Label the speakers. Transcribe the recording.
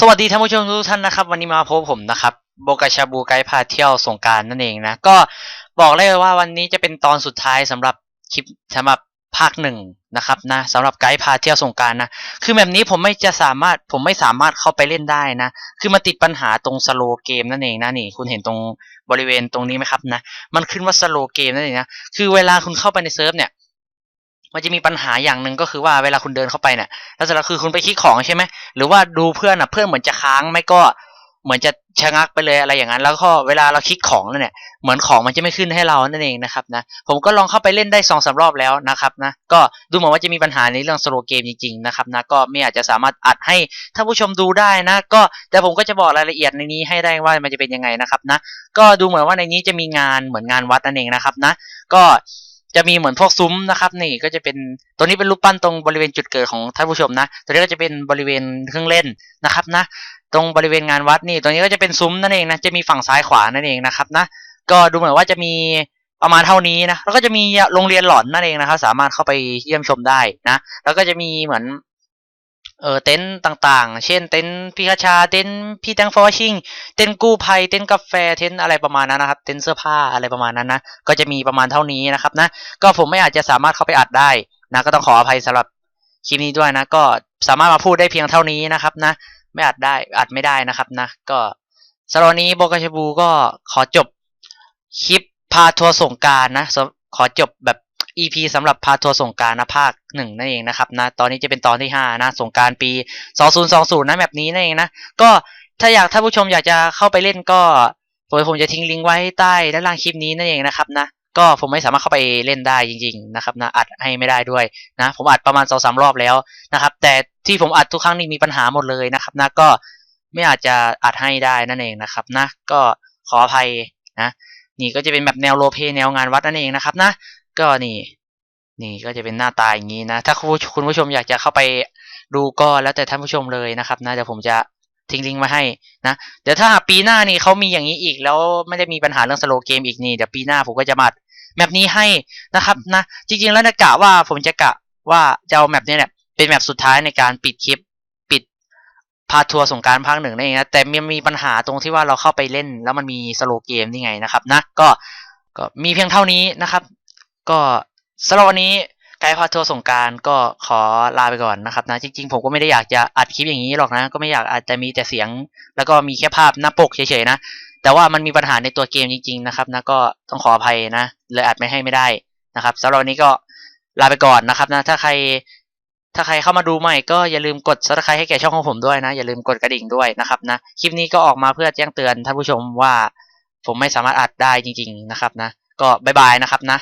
Speaker 1: สวัสดีท่านผู้ชมทุกท่านนะครับ วันนี้มาพบผมนะครับโบกาชาบูไกด์พาเที่ยวสงการนั่นเองนะ ก็บอกเลยว่าวันนี้จะเป็นตอนสุดท้ายสำหรับคลิปสำหรับภาคหนึ่งนะครับนะสำหรับไกด์พาเที่ยวสงการนะคือแบบนี้ผมไม่จะสามารถผมไม่สามารถเข้าไปเล่นได้นะ คือมันติดปัญหาตรงสโลเกมนั่นเองนะนี่ คุณเห็นตรงบริเวณตรงนี้ไหมครับนะ มันขึ้นว่าสโลเกมนั่นเองนะคือเวลาคุณเข้าไปในเซิร์ฟเนี่ย มันจะมีปัญหาอย่างหนึ่งก็คือว่าเวลาคุณเดินเข้าไปเนี่ยล้วเสร็จแล้วคือคุณไปคลิกของใช่ไหมหรือว่าดูเพื่อนอะเพื่อนเหมือนจะค้างไม่ก็เหมือนจะชะงักไปเลยอะไรอย่างนั้น แล้วก็เวลาเราคลิกของเนี่ยเหมือนของมันจะไม่ขึ้นให้เรานั่นเองนะครับนะผมก็ลองเข้าไปเล่นได้สองสารอบแล้วนะครับนะก็ดูเหมือนว่าจะมีปัญหาในเรื่องสโลเกมจริงๆนะครับนะก็ไม่อาจจะสามารถอัดให้ท่านผู้ชมดูได้นะ ก็แต่ผมก็จะบอกรายละเอียดในนี้ให้ได้ว่ามันจะเป็นยังไงนะครับนะก็ดูเหมือนว่าในนี้จะมีงานเหมือนงานวัดนั่นเองนะครับนะก็ จะมีเหมือนพวกซุ้มนะครับ นี่ก็จะเป็นตัวนี้เป็นรูปปั้นตรงบริเวณจุดเกิดของท่านผู้ชมนะ ตัวนี้ก็จะเป็นบริเวณเครื่องเล่นนะครับนะ ตรงบริเวณงานวัดนี่ตัวนี้ก็จะเป็นซุ้มนั่นเองนะจะมีฝั่งซ้ายขวานั่นเองนะครับนะ ก็ดูเหมือนว่าจะมีประมาณเท่านี้นะแล้วก็จะมีโรงเรียนหลอนนั่นเองนะครับ สามารถเข้าไปเยี่ยมชมได้นะ แล้วก็จะมีเหมือน เออเต็นท์ต่างๆ เช่นเต็นท์พี่คชา เต็นท์พี่แตงฟอชิงเต็นท์กู้ภัย เต็นท์กาแฟ เต็นท์อะไรประมาณนั้นนะครับ เต็นท์เสื้อผ้าอะไรประมาณนั้นนะ ก็จะมีประมาณเท่านี้นะครับนะ ก็ผมไม่อาจจะสามารถเข้าไปอัดได้นะ ก็ต้องขออภัยสำหรับคลิปนี้ด้วยนะ ก็สามารถมาพูดได้เพียงเท่านี้นะครับนะ ไม่อัดได้ อัดไม่ได้นะครับนะ ก็สำหรับนี้โบกาชบูก็ขอจบคลิปพาทัวร์สงการนะ ขอจบแบบ EP สำหรับพาทัวร์สงการนะภาคหนึ่งนั่นเองนะครับนะตอนนี้จะเป็นตอนที่ห้านะสงการปี 2020 นะแบบนี้นั่นเองนะก็ถ้าอยากถ้าผู้ชมอยากจะเข้าไปเล่นก็ผมผมจะทิ้งลิงก์ไว้ใต้ด้านล่างคลิปนี้นั่นเองนะครับนะก็ผมไม่สามารถเข้าไปเล่นได้จริง ๆ นะครับนะอัดให้ไม่ได้ด้วยนะผมอัดประมาณสองสามรอบแล้วนะครับ แต่ที่ผมอัดทุกครั้งนี่มีปัญหาหมดเลยนะครับนะก็ไม่อาจจะอัดให้ได้นั่นเองนะครับนะก็ขออภัยนะนี่ก็จะเป็นแบบแนวโรลเพแนวงานวัดนั่นเองนะครับนะ ก็นี่ นี่ก็จะเป็นหน้าตาอย่างนี้นะ ถ้าคุณผู้คุณผู้ชมอยากจะเข้าไปดูก็แล้วแต่ท่านผู้ชมเลยนะครับนะเดี๋ยวผมจะทิ้งลิงก์มาให้นะ เดี๋ยวถ้าปีหน้านี่เขามีอย่างนี้อีก แล้วไม่ได้มีปัญหาเรื่องสโลเกมอีกนี่เดี๋ยวปีหน้าผมก็จะมาแมปนี้ให้นะครับนะ จริงๆแล้วนะกะว่าผมจะกะว่าจะเอาแมปนี้เนี่ยเป็นแมปสุดท้ายในการปิดคลิปปิดพาทัวร์สงกรารภาคหนึ่งนั่นเองนะแต่มันมีปัญหาตรงที่ว่าเราเข้าไปเล่น แล้วมันมีสโลเกมนี่ไงนะครับนะก็ก็มีเพียงเท่านี้นะครับ ก็สำหรับวันนี้ไกด์พาทัวร์สงการก็ขอลาไปก่อนนะครับนะจริงๆ ผมก็ไม่ได้อยากจะอัดคลิปอย่างนี้หรอกนะ ก็ไม่อยากอาจจะมีแต่เสียง แล้วก็มีแค่ภาพหน้าปกเฉยๆนะแต่ว่ามันมีปัญหาในตัวเกมจริง ๆนะครับนะก็ต้องขออภัยนะเลยอัดไม่ให้ไม่ได้นะครับสำหรับวันนี้ก็ลาไปก่อนนะครับนะถ้าใครถ้าใครเข้ามาดูใหม่ก็อย่าลืมกด subscribe ให้แก่ช่องของผมด้วยนะ อย่าลืมกดกระดิ่งด้วยนะครับนะคลิปนี้ก็ออกมาเพื่อแจ้งเตือนท่านผู้ชมว่า ผมไม่สามารถอัดได้จริง ๆนะครับนะ ก็บายบายนะครับนะ